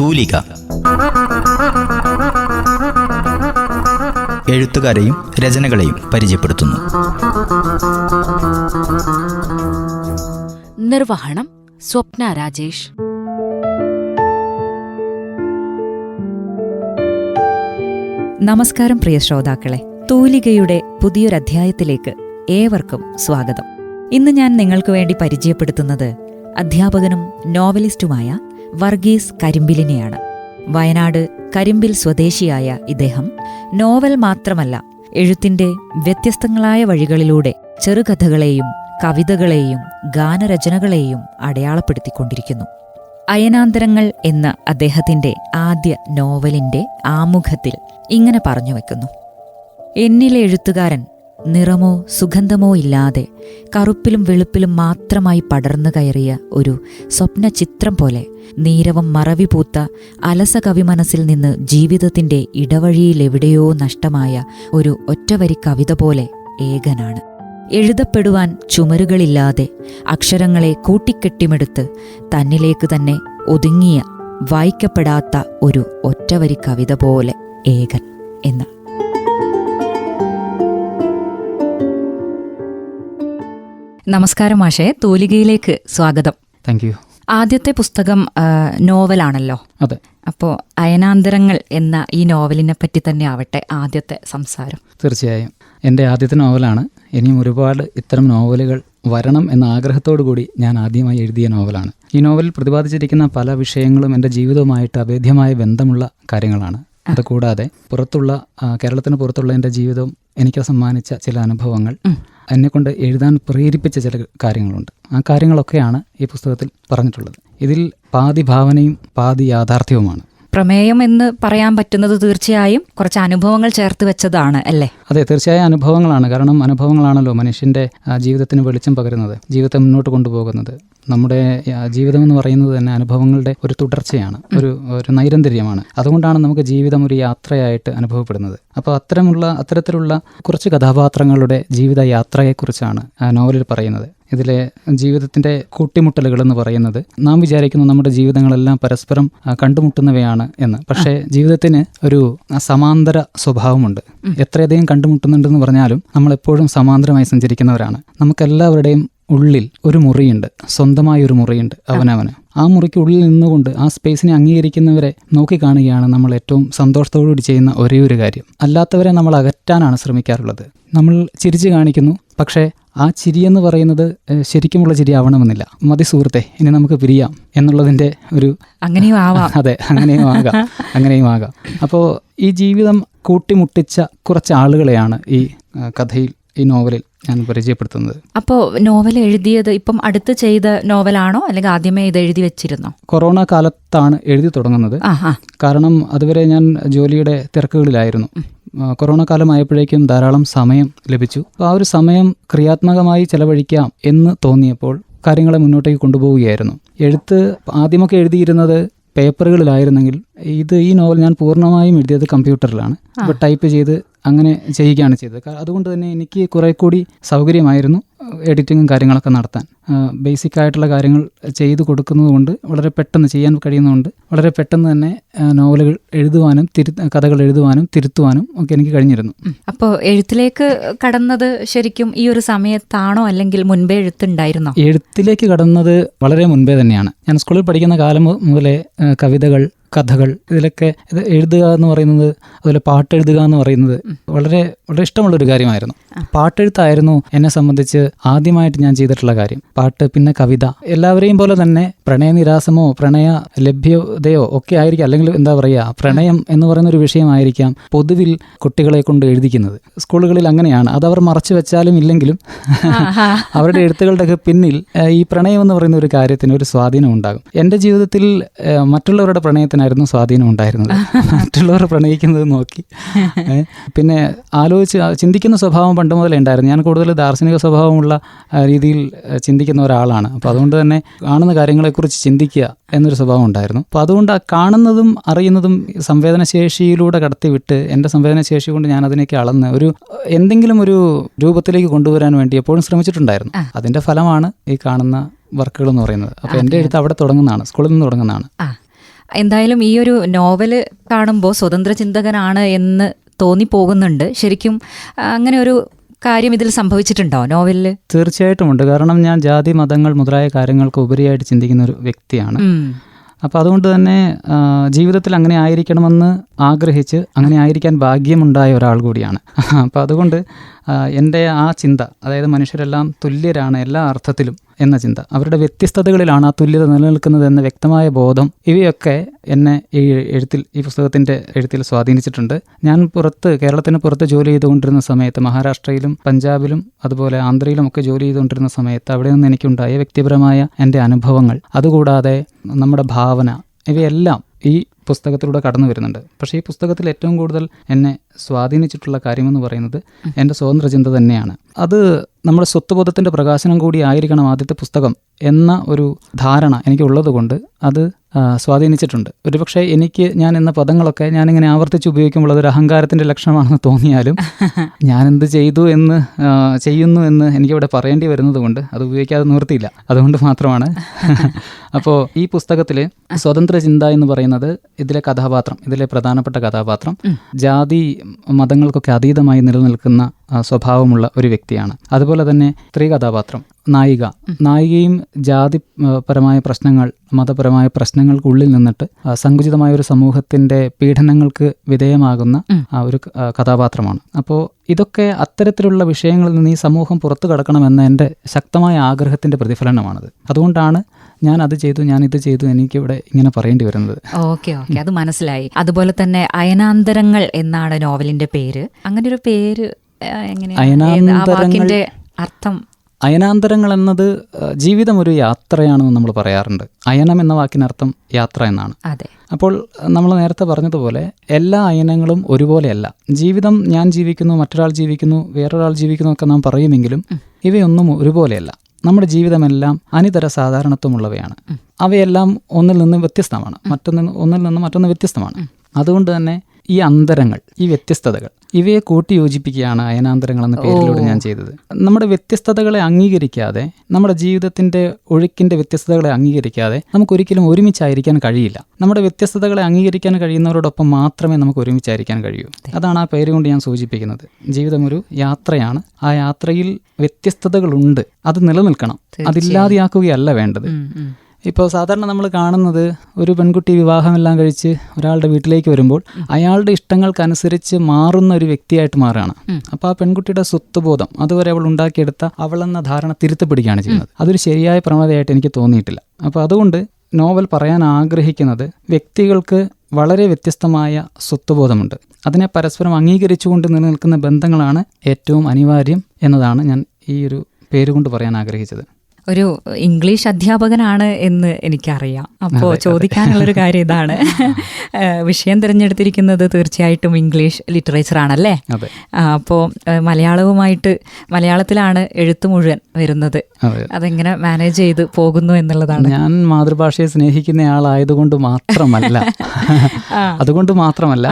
തൂലിക. എഴുത്തുകാരെയും രചനകളെയും പരിചയപ്പെടുത്തുന്നു. നിർവഹണം സ്വപ്ന രാജേഷ്. നമസ്കാരം പ്രിയ ശ്രോതാക്കളെ. തൂലികയുടെ പുതിയൊരധ്യായത്തിലേക്ക് ഏവർക്കും സ്വാഗതം. ഇന്ന് ഞാൻ നിങ്ങൾക്ക് വേണ്ടി പരിചയപ്പെടുത്തുന്നത് അധ്യാപകനും നോവലിസ്റ്റുമായ വർഗീസ് കരിമ്പിലിനെയാണ്. വയനാട് കരിമ്പിൽ സ്വദേശിയായ ഇദ്ദേഹം നോവൽ മാത്രമല്ല എഴുത്തിന്റെ വ്യത്യസ്തങ്ങളായ വഴികളിലൂടെ ചെറുകഥകളെയും കവിതകളെയും ഗാനരചനകളെയും അടയാളപ്പെടുത്തിക്കൊണ്ടിരിക്കുന്നു. അയനാന്തരങ്ങൾ എന്ന അദ്ദേഹത്തിന്റെ ആദ്യ നോവലിന്റെ ആമുഖത്തിൽ ഇങ്ങനെ പറഞ്ഞു വെക്കുന്നു എന്നിലെ എഴുത്തുകാരൻ നിറമോ സുഗന്ധമോ ഇല്ലാതെ കറുപ്പിലും വെളുപ്പിലും മാത്രമായി പടർന്നു കയറിയ ഒരു സ്വപ്ന ചിത്രം പോലെ നീരവം മറവി പൂത്ത അലസ കവി മനസ്സിൽ നിന്ന് ജീവിതത്തിന്റെ ഇടവഴിയിലെവിടെയോ നഷ്ടമായ ഒരു ഒറ്റവരി കവിത പോലെ ഏകനാണ്. എഴുതപ്പെടുവാൻ ചുമരുകളില്ലാതെ അക്ഷരങ്ങളെ കൂട്ടിക്കെട്ടിമെടുത്ത് തന്നിലേക്ക് തന്നെ ഒതുങ്ങിയ വായിക്കപ്പെടാത്ത ഒരു ഒറ്റവരി കവിത പോലെ ഏകൻ എന്ന് നമസ്കാരം മാഷേ തോലികയിലേക്ക് സ്വാഗതം. താങ്ക് യു ആദ്യത്തെ പുസ്തകം നോവലാണല്ലോ. അതെ. അപ്പോൾ അയനാന്തരങ്ങൾ എന്ന ഈ നോവലിനെ പറ്റി തന്നെ ആവട്ടെ ആദ്യത്തെ സംസാരം. തീർച്ചയായും. എന്റെ ആദ്യത്തെ നോവലാണ്. ഇനിയും ഒരുപാട് ഇത്തരം നോവലുകൾ വരണം എന്ന ആഗ്രഹത്തോടു കൂടി ഞാൻ ആദ്യമായി എഴുതിയ നോവലാണ്. ഈ നോവലിൽ പ്രതിപാദിച്ചിരിക്കുന്ന പല വിഷയങ്ങളും എന്റെ ജീവിതവുമായിട്ട് അഭേദ്യമായ ബന്ധമുള്ള കാര്യങ്ങളാണ്. അതുകൂടാതെ പുറത്തുള്ള കേരളത്തിന് പുറത്തുള്ള എന്റെ ജീവിതവും എനിക്ക് സമ്മാനിച്ച ചില അനുഭവങ്ങൾ. എന്നെക്കൊണ്ട് എഴുതാൻ പ്രേരിപ്പിച്ച ചില കാര്യങ്ങളുണ്ട്. ആ കാര്യങ്ങളൊക്കെയാണ് ഈ പുസ്തകത്തിൽ പറഞ്ഞിട്ടുള്ളത്. ഇതിൽ പാതി ഭാവനയും പാതി യാഥാർത്ഥ്യവുമാണ് പ്രമേയം എന്ന് പറയാൻ പറ്റുന്നത് തീർച്ചയായും കുറച്ച് അനുഭവങ്ങൾ ചേർത്ത് വെച്ചതാണ് അല്ലേ? അതെ തീർച്ചയായും അനുഭവങ്ങളാണ്. കാരണം അനുഭവങ്ങളാണല്ലോ മനുഷ്യന്റെ ജീവിതത്തിന് വെളിച്ചം പകരുന്നത് ജീവിതത്തെ മുന്നോട്ട് കൊണ്ടുപോകുന്നത്. നമ്മുടെ ജീവിതം എന്ന് പറയുന്നത് തന്നെ അനുഭവങ്ങളുടെ ഒരു തുടർച്ചയാണ് ഒരു ഒരു നൈരന്തര്യമാണ്. അതുകൊണ്ടാണ് നമുക്ക് ജീവിതം ഒരു യാത്രയായിട്ട് അനുഭവപ്പെടുന്നത്. അപ്പോൾ അത്തരമുള്ള അത്തരത്തിലുള്ള കുറച്ച് കഥാപാത്രങ്ങളുടെ ജീവിത യാത്രയെക്കുറിച്ചാണ് നോവലിൽ പറയുന്നത്. ഇതിലെ ജീവിതത്തിന്റെ കൂട്ടിമുട്ടലുകൾ എന്ന് പറയുന്നത് നാം വിചാരിക്കുന്നു നമ്മുടെ ജീവിതങ്ങളെല്ലാം പരസ്പരം കണ്ടുമുട്ടുന്നവയാണ് എന്ന്. പക്ഷേ ജീവിതത്തിന് ഒരു സമാന്തര സ്വഭാവമുണ്ട്. എത്രയധികം കണ്ടുമുട്ടുന്നുണ്ടെന്ന് പറഞ്ഞാലും നമ്മളെപ്പോഴും സമാന്തരമായി സഞ്ചരിക്കുന്നവരാണ്. നമുക്കെല്ലാവരുടെയും ഉള്ളിൽ ഒരു മുറിയുണ്ട്. സ്വന്തമായ ഒരു മുറിയുണ്ട് അവനവന്. ആ മുറിക്ക് ഉള്ളിൽ നിന്നുകൊണ്ട് ആ സ്പേസിനെ അംഗീകരിക്കുന്നവരെ നോക്കിക്കാണുകയാണ് നമ്മൾ ഏറ്റവും സന്തോഷത്തോടുകൂടി ചെയ്യുന്ന ഒരേ ഒരു കാര്യം. അല്ലാത്തവരെ നമ്മൾ അകറ്റാനാണ് ശ്രമിക്കാറുള്ളത്. നമ്മൾ ചിരിച്ചു കാണിക്കുന്നു പക്ഷേ ആ ചിരി എന്ന് പറയുന്നത് ശരിക്കുമുള്ള ചിരി ആവണമെന്നില്ല. മതി സുഹൃത്തെ ഇനി നമുക്ക് പിരിയാം എന്നുള്ളതിന്റെ ഒരു അങ്ങനെയും ആവാം. അതെ അങ്ങനെയും ആകാം. അങ്ങനെയും ആകാം. അപ്പോൾ ഈ ജീവിതം കൂട്ടിമുട്ടിച്ച കുറച്ച് ആളുകളെയാണ് ഈ കഥയിൽ ഈ നോവലിൽ ഞാൻ പരിചയപ്പെടുത്തുന്നത്. അപ്പോൾ നോവൽ എഴുതിയത് ഇപ്പം അടുത്ത് ചെയ്ത നോവലാണോ? അല്ലെങ്കിൽ ആദ്യമേ ഇത് എഴുതി വെച്ചിരുന്നോ? കൊറോണ കാലത്താണ് എഴുതി തുടങ്ങുന്നത്. കാരണം അതുവരെ ഞാൻ ജോലിയുടെ തിരക്കുകളിലായിരുന്നു. കൊറോണ കാലമായപ്പോഴേക്കും ധാരാളം സമയം ലഭിച്ചു. ആ ഒരു സമയം ക്രിയാത്മകമായി ചെലവഴിക്കാം എന്ന് തോന്നിയപ്പോൾ കാര്യങ്ങളെ മുന്നോട്ടേക്ക് കൊണ്ടുപോവുകയായിരുന്നു. എഴുത്ത് ആദ്യമൊക്കെ എഴുതിയിരുന്നത് പേപ്പറുകളിലായിരുന്നെങ്കിൽ ഇത് ഈ നോവൽ ഞാൻ പൂർണമായും എഴുതിയത് കമ്പ്യൂട്ടറിലാണ്. അപ്പോൾ ടൈപ്പ് ചെയ്ത് അങ്ങനെ ചെയ്യുകയാണ് ചെയ്തത്. അതുകൊണ്ട് തന്നെ എനിക്ക് കുറെ കൂടി സൗകര്യമായിരുന്നു എഡിറ്റിങ്ങും കാര്യങ്ങളൊക്കെ നടത്താൻ. ബേസിക് ആയിട്ടുള്ള കാര്യങ്ങൾ ചെയ്തു കൊടുക്കുന്നതുകൊണ്ട് വളരെ പെട്ടെന്ന് ചെയ്യാൻ കഴിയുന്നതുകൊണ്ട് വളരെ പെട്ടെന്ന് തന്നെ നോവലുകൾ എഴുതുവാനും തിരു കഥകൾ എഴുതുവാനും തിരുത്തുവാനും ഒക്കെ എനിക്ക് കഴിഞ്ഞിരുന്നു. അപ്പോൾ എഴുത്തിലേക്ക് കടന്നത് ശരിക്കും ഈ ഒരു സമയത്താണോ അല്ലെങ്കിൽ മുൻപേ എഴുത്തുണ്ടായിരുന്നോ? എഴുത്തിലേക്ക് കടന്നത് വളരെ മുൻപേ തന്നെയാണ്. ഞാൻ സ്കൂളിൽ പഠിക്കുന്ന കാലം മുതലേ കവിതകൾ കഥകൾ ഇതിലൊക്കെ ഇത് എഴുതുക എന്ന് പറയുന്നത് അതുപോലെ പാട്ടെഴുതുക എന്ന് പറയുന്നത് വളരെ വളരെ ഇഷ്ടമുള്ളൊരു കാര്യമായിരുന്നു. പാട്ടെഴുത്തായിരുന്നു എന്നെ സംബന്ധിച്ച് ആദ്യമായിട്ട് ഞാൻ ചെയ്തിട്ടുള്ള കാര്യം. പാട്ട് പിന്നെ കവിത എല്ലാവരെയും പോലെ തന്നെ പ്രണയ പ്രണയനിരാസമോ പ്രണയ ലഭ്യതയോ ഒക്കെ ആയിരിക്കും. അല്ലെങ്കിൽ എന്താ പറയുക പ്രണയം എന്ന് പറയുന്ന ഒരു വിഷയമായിരിക്കാം പൊതുവിൽ കുട്ടികളെ കൊണ്ട് എഴുതിക്കുന്നത്. സ്കൂളുകളിൽ അങ്ങനെയാണ്. അത് അവർ മറച്ചു വെച്ചാലും ഇല്ലെങ്കിലും അവരുടെ എഴുത്തുകളുടെയൊക്കെ പിന്നിൽ ഈ പ്രണയം എന്ന് പറയുന്ന ഒരു കാര്യത്തിന് ഒരു സ്വാധീനം ഉണ്ടാകും. എന്റെ ജീവിതത്തിൽ മറ്റുള്ളവരുടെ മറ്റുള്ളവരുടെ പ്രണയത്തിനായിരുന്നു സ്വാധീനം ഉണ്ടായിരുന്നത്. മറ്റുള്ളവർ പ്രണയിക്കുന്നത് നോക്കി. പിന്നെ ആലോചിച്ച് ചിന്തിക്കുന്ന സ്വഭാവം പണ്ട് മുതലേ ഉണ്ടായിരുന്നു. ഞാൻ കൂടുതൽ ദാർശനിക സ്വഭാവമുള്ള രീതിയിൽ ചിന്തിക്കുന്ന ഒരാളാണ്. അപ്പോൾ അതുകൊണ്ട് തന്നെ കാണുന്ന കാര്യങ്ങളെക്കുറിച്ച് ചിന്തിക്കുക എന്നൊരു സ്വഭാവം ഉണ്ടായിരുന്നു. അപ്പോൾ അതുകൊണ്ട് ആ കാണുന്നതും അറിയുന്നതും സംവേദനശേഷിയിലൂടെ കടത്തിവിട്ട് എന്റെ സംവേദനശേഷി കൊണ്ട് ഞാൻ അതിനേക്ക് അളന്ന് ഒരു എന്തെങ്കിലും ഒരു രൂപത്തിലേക്ക് കൊണ്ടുവരാൻ വേണ്ടി എപ്പോഴും ശ്രമിച്ചിട്ടുണ്ടായിരുന്നു. അതിന്റെ ഫലമാണ് ഈ കാണുന്ന വർക്കുകൾ എന്ന് പറയുന്നത് അപ്പോൾ എന്റെ എഴുത്ത് അവിടെ തുടങ്ങുന്നതാണ്. സ്കൂളിൽ നിന്ന് തുടങ്ങുന്നതാണ്. എന്തായാലും ഈ ഒരു നോവൽ കാണുമ്പോൾ സ്വതന്ത്ര ചിന്തകനാണ് എന്ന് തോന്നിപ്പോകുന്നുണ്ട്. ശരിക്കും അങ്ങനെ ഒരു കാര്യം ഇതിൽ സംഭവിച്ചിട്ടുണ്ടോ നോവലിൽ തീർച്ചയായിട്ടും ഉണ്ട്. കാരണം ഞാൻ ജാതി മതങ്ങൾ മുതലായ കാര്യങ്ങൾക്ക് ഉപരിയായിട്ട് ചിന്തിക്കുന്ന ഒരു വ്യക്തിയാണ്. അപ്പോൾ അതുകൊണ്ട് തന്നെ ജീവിതത്തിൽ അങ്ങനെ ആയിരിക്കണമെന്ന് ആഗ്രഹിച്ച് അങ്ങനെ ആയിരിക്കാൻ ഭാഗ്യമുണ്ടായ ഒരാൾ കൂടിയാണ്. അപ്പോൾ അതുകൊണ്ട് എന്റെ ആ ചിന്ത അതായത് മനുഷ്യരെല്ലാം തുല്യരാണ് എല്ലാ അർത്ഥത്തിലും. എന്ന ചിന്ത. അവരുടെ വ്യത്യസ്തതകളിലാണ് ആ തുല്യത നിലനിൽക്കുന്നത് എന്ന വ്യക്തമായ ബോധം. ഇവയൊക്കെ എന്നെ ഈ എഴുത്തിൽ ഈ പുസ്തകത്തിന്റെ എഴുത്തിൽ സ്വാധീനിച്ചിട്ടുണ്ട്. ഞാൻ പുറത്ത് കേരളത്തിന് പുറത്ത് ജോലി ചെയ്തുകൊണ്ടിരുന്ന സമയത്ത് മഹാരാഷ്ട്രയിലും പഞ്ചാബിലും അതുപോലെ ആന്ധ്രയിലും ഒക്കെ ജോലി ചെയ്തുകൊണ്ടിരുന്ന സമയത്ത് അവിടെ നിന്ന് എനിക്കുണ്ടായ വ്യക്തിപരമായ എന്റെ അനുഭവങ്ങൾ. അതുകൂടാതെ നമ്മുടെ ഭാവന ഇവയെല്ലാം ഈ പുസ്തകത്തിലൂടെ കടന്നു വരുന്നുണ്ട്. പക്ഷേ ഈ പുസ്തകത്തിൽ ഏറ്റവും കൂടുതൽ എന്നെ സ്വാധീനിച്ചിട്ടുള്ള കാര്യമെന്ന് പറയുന്നത് എന്റെ സ്വതന്ത്ര ചിന്ത തന്നെയാണ്. അത് നമ്മുടെ സ്വത്ത്ബോധത്തിന്റെ പ്രകാശനം കൂടി ആയിരിക്കണം ആദ്യത്തെ പുസ്തകം എന്ന ഒരു ധാരണ എനിക്ക് ഉള്ളതുകൊണ്ട് അത് സ്വാധീനിച്ചിട്ടുണ്ട്. ഒരുപക്ഷെ എനിക്ക് ഞാൻ എന്ന പദങ്ങളൊക്കെ ഞാനിങ്ങനെ ആവർത്തിച്ച് ഉപയോഗിക്കുമ്പോൾ അതൊരു അഹങ്കാരത്തിന്റെ ലക്ഷണമാണെന്ന് തോന്നിയാലും ഞാൻ എന്ത് ചെയ്തു എന്ന് ചെയ്യുന്നു എന്ന് എനിക്കിവിടെ പറയേണ്ടി വരുന്നത് കൊണ്ട് അത് ഉപയോഗിക്കാതെ നിർത്തിയില്ല അതുകൊണ്ട് മാത്രമാണ്. അപ്പോൾ ഈ പുസ്തകത്തിൽ സ്വതന്ത്ര ചിന്ത എന്ന് പറയുന്നത് ഇതിലെ കഥാപാത്രം ഇതിലെ പ്രധാനപ്പെട്ട കഥാപാത്രം ജാതി മതങ്ങൾക്കൊക്കെ അതീതമായി നിലനിൽക്കുന്ന സ്വഭാവമുള്ള ഒരു വ്യക്തിയാണ്. അതുപോലെ തന്നെ സ്ത്രീ കഥാപാത്രം നായിക. നായികയും ജാതിപരമായ പ്രശ്നങ്ങൾ മതപരമായ പ്രശ്നങ്ങൾക്കുള്ളിൽ നിന്നിട്ട് സങ്കുചിതമായ ഒരു സമൂഹത്തിന്റെ പീഡനങ്ങൾക്ക് വിധേയമാകുന്ന ആ ഒരു കഥാപാത്രമാണ്. അപ്പോൾ ഇതൊക്കെ അത്തരത്തിലുള്ള വിഷയങ്ങളിൽ നിന്ന് ഈ സമൂഹം പുറത്തു കടക്കണമെന്ന എന്റെ ശക്തമായ ആഗ്രഹത്തിന്റെ പ്രതിഫലനമാണത്. അതുകൊണ്ടാണ് ഞാൻ അത് ചെയ്തു ഞാൻ ഇത് ചെയ്തു എനിക്ക് ഇവിടെ ഇങ്ങനെ പറയേണ്ടി വരുന്നത്. Okay okay. അത് മനസ്സിലായി. അതുപോലെ തന്നെ അയനാന്തരങ്ങൾ എന്നാണ് നോവലിന്റെ പേര്. അങ്ങനെ ഒരു പേര് വാക്കിന്റെ അർത്ഥം? അയനാന്തരങ്ങൾ എന്നത് ജീവിതം ഒരു യാത്രയാണെന്ന് നമ്മൾ പറയാറുണ്ട്. അയനം എന്ന വാക്കിനർത്ഥം യാത്ര എന്നാണ്. അതെ. അപ്പോൾ നമ്മൾ നേരത്തെ പറഞ്ഞതുപോലെ എല്ലാ അയനങ്ങളും ഒരുപോലെയല്ല. ജീവിതം ഞാൻ ജീവിക്കുന്നു മറ്റൊരാൾ ജീവിക്കുന്നു വേറൊരാൾ ജീവിക്കുന്നു ഒക്കെ നാം പറയുമെങ്കിലും ഇവയൊന്നും ഒരുപോലെയല്ല. നമ്മുടെ ജീവിതമെല്ലാം അനിതര സാധാരണത്വമുള്ളവയാണ്. അവയെല്ലാം ഒന്നിൽ നിന്ന് വ്യത്യസ്തമാണ്. മറ്റൊന്നിൽ ഒന്നിൽ നിന്ന് മറ്റൊന്ന് വ്യത്യസ്തമാണ്. അതുകൊണ്ട് തന്നെ ഈ അന്തരങ്ങൾ ഈ വ്യത്യസ്തതകൾ ഇവയെ കൂട്ടി യോജിപ്പിക്കുകയാണ് അയനാന്തരങ്ങൾ എന്ന പേരിലൂടെ ഞാൻ ചെയ്തത്. നമ്മുടെ വ്യത്യസ്തതകളെ അംഗീകരിക്കാതെ നമ്മുടെ ജീവിതത്തിന്റെ ഒഴുക്കിന്റെ വ്യത്യസ്തതകളെ അംഗീകരിക്കാതെ നമുക്ക് ഒരിക്കലും ഒരുമിച്ചായിരിക്കാൻ കഴിയില്ല. നമ്മുടെ വ്യത്യസ്തതകളെ അംഗീകരിക്കാൻ കഴിയുന്നവരോടൊപ്പം മാത്രമേ നമുക്ക് ഒരുമിച്ചായിരിക്കാൻ കഴിയൂ. അതാണ് ആ പേര് കൊണ്ട് ഞാൻ സൂചിപ്പിക്കുന്നത്. ജീവിതം ഒരു യാത്രയാണ്. ആ യാത്രയിൽ വ്യത്യസ്തതകളുണ്ട്. അത് നിലനിൽക്കണം. അതില്ലാതെയാക്കുകയല്ല വേണ്ടത്. ഇപ്പോൾ സാധാരണ നമ്മൾ കാണുന്നത് ഒരു പെൺകുട്ടി വിവാഹമെല്ലാം കഴിച്ച് ഒരാളുടെ വീട്ടിലേക്ക് വരുമ്പോൾ അയാളുടെ ഇഷ്ടങ്ങൾക്കനുസരിച്ച് മാറുന്ന ഒരു വ്യക്തിയായിട്ട് മാറുകയാണ്. അപ്പോൾ ആ പെൺകുട്ടിയുടെ സ്വത്വബോധം അതുവരെ അവൾ ഉണ്ടാക്കിയെടുത്ത അവളെന്ന ധാരണ തിരുത്തപ്പെടുകയാണ് ചെയ്യുന്നത്. അതൊരു ശരിയായ പ്രവണതയായിട്ട് എനിക്ക് തോന്നിയിട്ടില്ല. അപ്പോൾ അതുകൊണ്ട് നോവൽ പറയാൻ ആഗ്രഹിക്കുന്നത് വ്യക്തികൾക്ക് വളരെ വ്യത്യസ്തമായ സ്വത്വബോധമുണ്ട് അതിനെ പരസ്പരം അംഗീകരിച്ചുകൊണ്ട് നിലനിൽക്കുന്ന ബന്ധങ്ങളാണ് ഏറ്റവും അനിവാര്യം എന്നതാണ് ഞാൻ ഈ ഒരു പേരുകൊണ്ട് പറയാൻ ആഗ്രഹിച്ചത്. ഒരു ഇംഗ്ലീഷ് അധ്യാപകനാണ് എന്ന് എനിക്കറിയാം. അപ്പോൾ ചോദിക്കാനുള്ളൊരു കാര്യം ഇതാണ്. വിഷയം തിരഞ്ഞെടുത്തിരിക്കുന്നത് തീർച്ചയായിട്ടും ഇംഗ്ലീഷ് ലിറ്ററേച്ചർ ആണല്ലേ അപ്പോൾ മലയാളവുമായിട്ട് മലയാളത്തിലാണ് എഴുത്ത് മുഴുവൻ വരുന്നത്. അതെങ്ങനെ മാനേജ് ചെയ്ത് പോകുന്നു എന്നുള്ളതാണ്. ഞാൻ മാതൃഭാഷയെ സ്നേഹിക്കുന്ന ആളായതുകൊണ്ട് മാത്രമല്ല അതുകൊണ്ട് മാത്രമല്ല.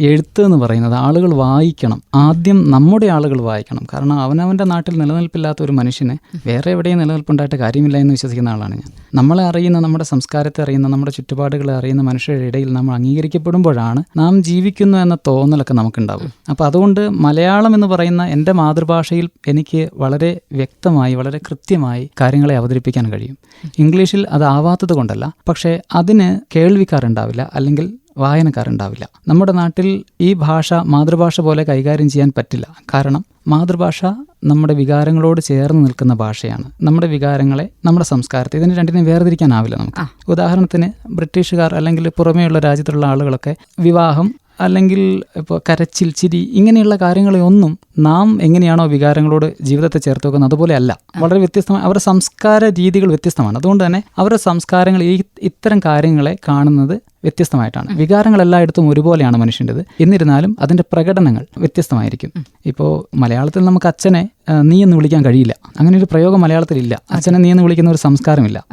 എഴുത്ത് എന്ന് പറയുന്നത് ആളുകൾ വായിക്കണം. ആദ്യം നമ്മുടെ ആളുകൾ വായിക്കണം. കാരണം അവനവന്റെ നാട്ടിൽ നിലനിൽപ്പില്ലാത്ത ഒരു മനുഷ്യന് വേറെ എവിടെയും നിലനിൽപ്പുണ്ടായിട്ട് കാര്യമില്ല എന്ന് വിശ്വസിക്കുന്ന ആളാണ് ഞാൻ. നമ്മളെ അറിയുന്ന നമ്മുടെ സംസ്കാരത്തെ അറിയുന്ന നമ്മുടെ ചുറ്റുപാടുകളെ അറിയുന്ന മനുഷ്യരുടെ ഇടയിൽ നമ്മൾ അംഗീകരിക്കപ്പെടുമ്പോഴാണ് നാം ജീവിക്കുന്നു എന്ന തോന്നലൊക്കെ നമുക്കുണ്ടാവും അപ്പോൾ അതുകൊണ്ട് മലയാളം എന്ന് പറയുന്ന എന്റെ മാതൃഭാഷയിൽ എനിക്ക് വളരെ വ്യക്തമായി വളരെ കൃത്യമായി കാര്യങ്ങളെ അവതരിപ്പിക്കാൻ കഴിയും. ഇംഗ്ലീഷിൽ അത് ആവാത്തത് കൊണ്ടല്ല. പക്ഷേ അതിന് കേൾവിക്കാരുണ്ടാവില്ല. അല്ലെങ്കിൽ വായനക്കാരുണ്ടാവില്ല. നമ്മുടെ നാട്ടിൽ ഈ ഭാഷ മാതൃഭാഷ പോലെ കൈകാര്യം ചെയ്യാൻ പറ്റില്ല. കാരണം മാതൃഭാഷ നമ്മുടെ വികാരങ്ങളോട് ചേർന്ന് നിൽക്കുന്ന ഭാഷയാണ്. നമ്മുടെ വികാരങ്ങളെ നമ്മുടെ സംസ്കാരത്തെ ഇതിന് രണ്ടിനും വേർതിരിക്കാനാവില്ല നമുക്ക്. ഉദാഹരണത്തിന് ബ്രിട്ടീഷുകാർ അല്ലെങ്കിൽ പുറമേയുള്ള രാജ്യത്തുള്ള ആളുകളൊക്കെ വിവാഹം അല്ലെങ്കിൽ ഇപ്പോൾ കരച്ചിൽ ചിരി ഇങ്ങനെയുള്ള കാര്യങ്ങളെയൊന്നും നാം എങ്ങനെയാണോ വികാരങ്ങളോട് ജീവിതത്തെ ചേർത്ത് വെക്കുന്നത് അതുപോലെ അല്ല. വളരെ വ്യത്യസ്തമായ അവരുടെ സംസ്കാര രീതികൾ വ്യത്യസ്തമാണ്. അതുകൊണ്ട് തന്നെ അവരുടെ സംസ്കാരങ്ങൾ ഈ ഇത്തരം കാര്യങ്ങളെ കാണുന്നത് വ്യത്യസ്തമായിട്ടാണ്. വികാരങ്ങൾ എല്ലായിടത്തും ഒരുപോലെയാണ് മനുഷ്യന്റെത്. എന്നിരുന്നാലും അതിന്റെ പ്രകടനങ്ങൾ വ്യത്യസ്തമായിരിക്കും. ഇപ്പോൾ മലയാളത്തിൽ നമുക്ക് അച്ഛനെ നീ എന്ന് വിളിക്കാൻ കഴിയില്ല. അങ്ങനെ ഒരു പ്രയോഗം മലയാളത്തിൽ ഇല്ല അച്ഛനെ നീ എന്ന് വിളിക്കുന്ന ഒരു സംസ്കാരമില്ല.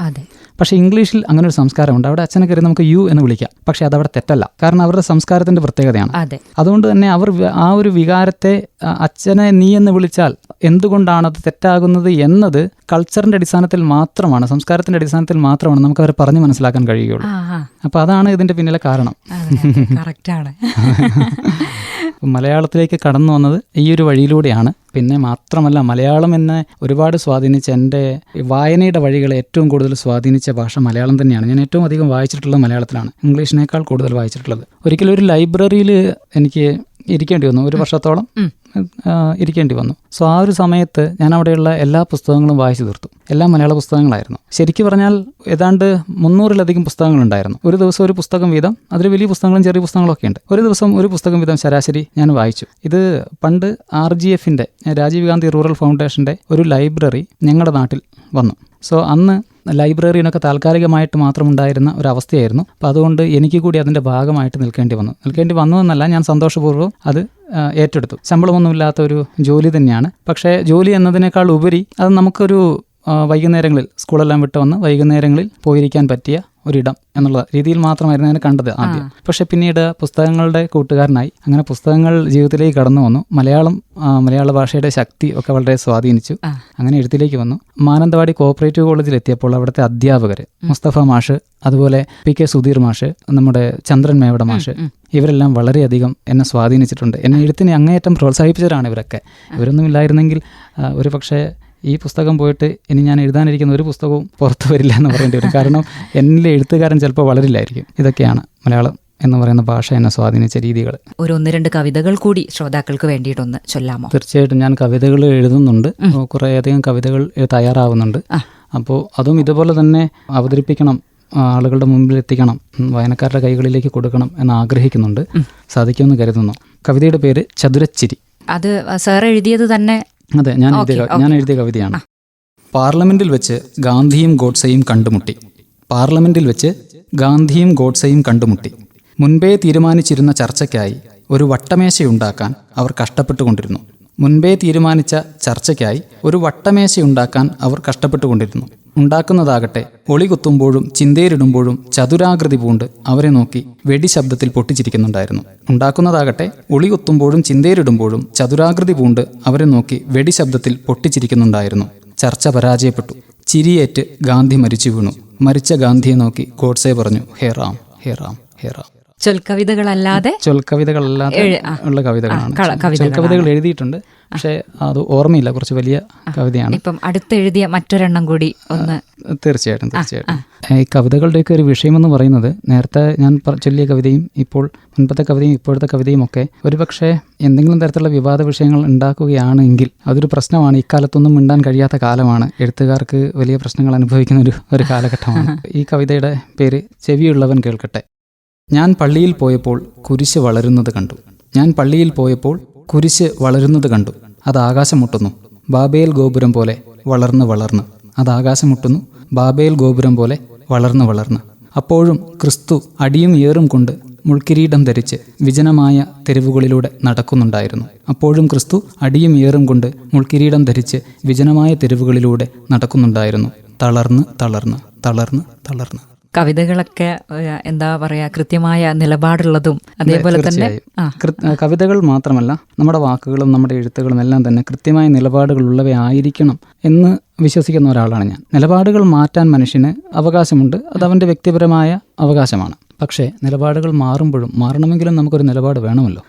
പക്ഷേ ഇംഗ്ലീഷിൽ അങ്ങനെ ഒരു സംസ്കാരമുണ്ട്. അവിടെ അച്ഛനെ കയറി നമുക്ക് യു എന്ന് വിളിക്കാം. പക്ഷേ അതവിടെ തെറ്റല്ല. കാരണം അവരുടെ സംസ്കാരത്തിന്റെ പ്രത്യേകതയാണ്. അതെ. അതുകൊണ്ട് തന്നെ അവർ ആ ഒരു വികാരത്തെ അച്ഛനെ നീ എന്ന് വിളിച്ചാൽ എന്തുകൊണ്ടാണ് അത് തെറ്റാകുന്നത് എന്നത് കൾച്ചറിന്റെ അടിസ്ഥാനത്തിൽ മാത്രമാണ് സംസ്കാരത്തിന്റെ അടിസ്ഥാനത്തിൽ മാത്രമാണ് നമുക്ക് അവരെ പറഞ്ഞു മനസ്സിലാക്കാൻ കഴിയുകയുള്ളൂ. ആ അപ്പോൾ അതാണ് ഇതിന്റെ പിന്നിലെ കാരണം. കറക്റ്റാണ്. മലയാളത്തിലേക്ക് കടന്നു വന്നത് ഈ ഒരു വഴിയിലൂടെയാണ്. പിന്നെ മാത്രമല്ല മലയാളം എന്നെ ഒരുപാട് സ്വാധീനിച്ച എന്റെ വായനയുടെ വഴികളെ ഏറ്റവും കൂടുതൽ സ്വാധീനിച്ച ഭാഷ മലയാളം തന്നെയാണ്. ഞാൻ ഏറ്റവും അധികം വായിച്ചിട്ടുള്ളത് മലയാളത്തിലാണ്. ഇംഗ്ലീഷിനേക്കാൾ കൂടുതൽ വായിച്ചിട്ടുള്ളത്. ഒരിക്കലും ഒരു ലൈബ്രറിയിൽ എനിക്ക് ഇരിക്കേണ്ടി വന്നു. ഒരു വർഷത്തോളം ഇരിക്കേണ്ടി വന്നു. സോ ആ ഒരു സമയത്ത് ഞാൻ അവിടെയുള്ള എല്ലാ പുസ്തകങ്ങളും വായിച്ചു തീർത്തു. എല്ലാം മലയാള പുസ്തകങ്ങളായിരുന്നു. ശരിക്കും പറഞ്ഞാൽ ഏതാണ്ട് മുന്നൂറിലധികം പുസ്തകങ്ങളുണ്ടായിരുന്നു. ഒരു ദിവസം ഒരു പുസ്തകം വീതം അതിൽ വലിയ പുസ്തകങ്ങളും ചെറിയ പുസ്തകങ്ങളും ഒക്കെ ഉണ്ട്. ഒരു ദിവസം ഒരു പുസ്തകം വീതം ശരാശരി ഞാൻ വായിച്ചു. ഇത് പണ്ട് ആർ ജി എഫിന്റെ രാജീവ് ഗാന്ധി റൂറൽ ഫൗണ്ടേഷന്റെ ഒരു ലൈബ്രറി ഞങ്ങളുടെ നാട്ടിൽ വന്നു. സോ അന്ന് ലൈബ്രറിയിനൊക്കെ താൽക്കാലികമായിട്ട് മാത്രം ഉണ്ടായിരുന്ന ഒരു അവസ്ഥയായിരുന്നു അപ്പോൾ അതുകൊണ്ട് എനിക്ക് കൂടി അതിന്റെ ഭാഗമായിട്ട് നിൽക്കേണ്ടി വന്നു. നിൽക്കേണ്ടി വന്നു എന്നല്ല ഞാൻ സന്തോഷപൂർവം അത് ഏറ്റെടുത്തു. ശമ്പളമൊന്നുമില്ലാത്ത ഒരു ജോലി തന്നെയാണ്. പക്ഷേ ജോലി എന്നതിനേക്കാൾ ഉപരി അത് നമുക്കൊരു വൈകുന്നേരങ്ങളിൽ സ്കൂളെല്ലാം വിട്ട് വന്ന് വൈകുന്നേരങ്ങളിൽ പോയിരിക്കാൻ പറ്റിയ ഒരിടം എന്നുള്ള രീതിയിൽ മാത്രമായിരുന്നു ഞാൻ കണ്ടത് ആദ്യം. പക്ഷെ പിന്നീട് പുസ്തകങ്ങളുടെ കൂട്ടുകാരനായി. അങ്ങനെ പുസ്തകങ്ങൾ ജീവിതത്തിലേക്ക് കടന്നു വന്നു. മലയാളം മലയാള ഭാഷയുടെ ശക്തി ഒക്കെ വളരെ സ്വാധീനിച്ചു. അങ്ങനെ എഴുത്തിലേക്ക് വന്നു. മാനന്തവാടി കോപ്പറേറ്റീവ് കോളേജിൽ എത്തിയപ്പോൾ അവിടുത്തെ അധ്യാപകർ മുസ്തഫ മാഷ് അതുപോലെ പി കെ സുധീർ മാഷ് നമ്മുടെ ചന്ദ്രൻ മേവട മാഷ് ഇവരെല്ലാം വളരെയധികം എന്നെ സ്വാധീനിച്ചിട്ടുണ്ട്. എന്നെ എഴുത്തിനെ അങ്ങേയറ്റം പ്രോത്സാഹിപ്പിച്ചവരാണ് ഇവരൊക്കെ. ഇവരൊന്നും ഇല്ലായിരുന്നെങ്കിൽ ഒരു പക്ഷേ ഈ പുസ്തകം പോയിട്ട് ഇനി ഞാൻ എഴുതാനിരിക്കുന്ന ഒരു പുസ്തകവും പുറത്തു വരില്ല എന്ന് പറയേണ്ടി വരും. കാരണം എന്നിലെ എഴുത്തുകാരൻ ചിലപ്പോൾ വളരില്ലായിരിക്കും. ഇതൊക്കെയാണ് മലയാളം എന്ന് പറയുന്ന ഭാഷ എന്നെ സ്വാധീനിച്ച രീതികൾ. ഒരു ഒന്ന് രണ്ട് കവിതകൾ കൂടി ശ്രോതാക്കൾക്ക് വേണ്ടിയിട്ടൊന്ന് ചൊല്ലാമോ? തീർച്ചയായിട്ടും ഞാൻ കവിതകൾ എഴുതുന്നുണ്ട്. കുറേയധികം കവിതകൾ തയ്യാറാവുന്നുണ്ട്. അപ്പോൾ അതും ഇതുപോലെ തന്നെ അവതരിപ്പിക്കണം ആളുകളുടെ മുമ്പിൽ എത്തിക്കണം വായനക്കാരുടെ കൈകളിലേക്ക് കൊടുക്കണം എന്ന് ആഗ്രഹിക്കുന്നുണ്ട്. സാധിക്കുമെന്ന് കരുതുന്നു. കവിതയുടെ പേര് ചതുരച്ചിരി. അത് സാർ എഴുതിയത് തന്നെ അതെ ഞാൻ എഴുതിയ ഞാൻ എഴുതിയ കവിതയാണ്. പാർലമെന്റിൽ വെച്ച് ഗാന്ധിയും ഗോഡ്സയും കണ്ടുമുട്ടി. പാർലമെന്റിൽ വെച്ച് ഗാന്ധിയും ഗോഡ്സയും കണ്ടുമുട്ടി. മുൻപേ തീരുമാനിച്ചിരുന്ന ചർച്ചയ്ക്കായി ഒരു വട്ടമേശയുണ്ടാക്കാൻ അവർ കഷ്ടപ്പെട്ടുകൊണ്ടിരുന്നു. മുൻപേ തീരുമാനിച്ച ചർച്ചയ്ക്കായി ഒരു വട്ടമേശയുണ്ടാക്കാൻ അവർ കഷ്ടപ്പെട്ടുകൊണ്ടിരുന്നു. ഉണ്ടാക്കുന്നതാകട്ടെ. ഒളികുത്തുമ്പോഴും ചിന്തയിലിടുമ്പോഴും ചിന്തേരിടുമ്പോഴും ചതുരാകൃതി പൂണ്ട് അവരെ നോക്കി വെടിശബ്ദത്തിൽ പൊട്ടിച്ചിരിക്കുന്നുണ്ടായിരുന്നു. ഉണ്ടാക്കുന്നതാകട്ടെ ഒളികുത്തുമ്പോഴും ചിന്തയിലിടുമ്പോഴും ചിന്തേരിടുമ്പോഴും ചതുരാകൃതി പൂണ്ട് അവരെ നോക്കി വെടിശബ്ദത്തിൽ പൊട്ടിച്ചിരിക്കുന്നുണ്ടായിരുന്നു. ചർച്ച പരാജയപ്പെട്ടു. ചിരിയേറ്റ് ഗാന്ധി മരിച്ചു വീണു. മരിച്ച ഗാന്ധിയെ നോക്കി ഗോഡ്സെ പറഞ്ഞു ഹേ റാം ഹേ റാം ഹേ റാം. ചൊൽക്കവിതകളല്ലാതെ ചൊൽക്കവിതകളല്ലാതെ എഴു- ആ. ഉള്ള കവിതകളാണ്. ചൊൽ കവിതകൾ എഴുതിയിട്ടുണ്ട്. പക്ഷേ അത് ഓർമ്മയില്ല. കുറച്ച് വലിയ കവിതയാണ്. ഇപ്പം അടുത്തെഴുതിയ മറ്റൊരെണ്ണം കൂടി ഒന്ന്. തീർച്ചയായിട്ടും തീർച്ചയായിട്ടും. ഈ കവിതകളുടെയൊക്കെ ഒരു വിഷയമെന്ന് പറയുന്നത് നേരത്തെ ഞാൻ ചൊല്ലിയ കവിതയും ഇപ്പോൾ മുൻപത്തെ കവിതയും ഇപ്പോഴത്തെ കവിതയും ഒക്കെ ഒരുപക്ഷെ എന്തെങ്കിലും തരത്തിലുള്ള വിവാദ വിഷയങ്ങൾ ഉണ്ടാക്കുകയാണെങ്കിൽ അതൊരു പ്രശ്നമാണ്. ഇക്കാലത്തൊന്നും മിണ്ടാൻ കഴിയാത്ത കാലമാണ്. എഴുത്തുകാർക്ക് വലിയ പ്രശ്നങ്ങൾ അനുഭവിക്കുന്ന ഒരു ഒരു കാലഘട്ടമാണ്. ഈ കവിതയുടെ പേര് ചെവിയുള്ളവൻ കേൾക്കട്ടെ. ഞാൻ പള്ളിയിൽ പോയപ്പോൾ കുരിശ് വളരുന്നത് കണ്ടു. ഞാൻ പള്ളിയിൽ പോയപ്പോൾ കുരിശ് വളരുന്നത് കണ്ടു. അത് ആകാശം മുട്ടുന്നു ബാബേൽ ഗോപുരം പോലെ വളർന്ന് വളർന്ന്. അത് ആകാശം മുട്ടുന്നു ബാബേൽ ഗോപുരം പോലെ വളർന്ന് വളർന്ന്. അപ്പോഴും ക്രിസ്തു അടിയും ഏറും കൊണ്ട് മുൾക്കിരീടം ധരിച്ച് വിജനമായ തെരുവുകളിലൂടെ നടക്കുന്നുണ്ടായിരുന്നു. അപ്പോഴും ക്രിസ്തു അടിയും ഏറും കൊണ്ട് മുൾക്കിരീടം ധരിച്ച് വിജനമായ തെരുവുകളിലൂടെ നടക്കുന്നുണ്ടായിരുന്നു. തളർന്ന് തളർന്ന് തളർന്ന് തളർന്ന്. കവിതകളൊക്കെ എന്താ പറയാ കൃത്യമായ നിലപാടുള്ളതും അതേപോലെ തന്നെ കവിതകൾ മാത്രമല്ല നമ്മുടെ വാക്കുകളും നമ്മുടെ എഴുത്തുകളും എല്ലാം തന്നെ കൃത്യമായ നിലപാടുകളുള്ളവയായിരിക്കണം എന്ന് വിശ്വസിക്കുന്ന ഒരാളാണ് ഞാൻ. നിലപാടുകൾ മാറ്റാൻ മനുഷ്യന് അവകാശമുണ്ട്. അത് അവന്റെ വ്യക്തിപരമായ അവകാശമാണ്. പക്ഷേ നിലപാടുകൾ മാറുമ്പോഴും മാറണമെങ്കിലും നമുക്കൊരു നിലപാട് വേണമല്ലോ.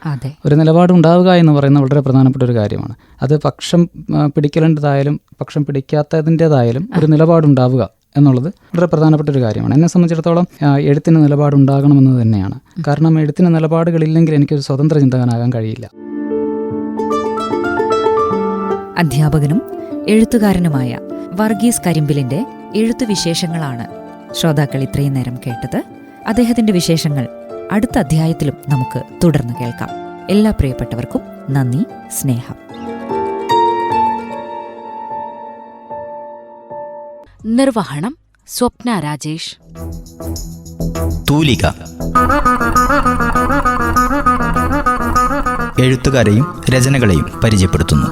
ഒരു നിലപാട് ഉണ്ടാവുക എന്ന് പറയുന്നത് വളരെ പ്രധാനപ്പെട്ട ഒരു കാര്യമാണ്. അത് പക്ഷം പിടിക്കലേണ്ടതായാലും പക്ഷം പിടിക്കാത്തതിന്റെതായാലും ഒരു നിലപാടുണ്ടാവുക. എന്നുള്ളത് വളരെ പ്രധാനപ്പെട്ട ഒരു കാര്യമാണ്. എന്നെ സംബന്ധിച്ചിടത്തോളം എഴുത്തിന് നിലപാടുണ്ടാകണമെന്ന് തന്നെയാണ്. കാരണം എഴുത്തിന് നിലപാടുകളില്ലെങ്കിൽ എനിക്കൊരു സ്വതന്ത്ര ചിന്തകനാകാൻ കഴിയില്ല. അധ്യാപകനും എഴുത്തുകാരനുമായ വർഗീസ് കരിമ്പിലിന്റെ എഴുത്തു വിശേഷങ്ങളാണ് ശ്രോതാക്കൾ ഇത്രയും നേരം കേട്ടത്. അദ്ദേഹത്തിന്റെ വിശേഷങ്ങൾ അടുത്ത അധ്യായത്തിലും നമുക്ക് തുടർന്ന് കേൾക്കാം. എല്ലാ പ്രിയപ്പെട്ടവർക്കും നന്ദി സ്നേഹം. നിർവഹണം സ്വപ്ന രാജേഷ്. തൂലിക. എഴുത്തുകാരെയും രചനകളെയും പരിചയപ്പെടുത്തുന്നു.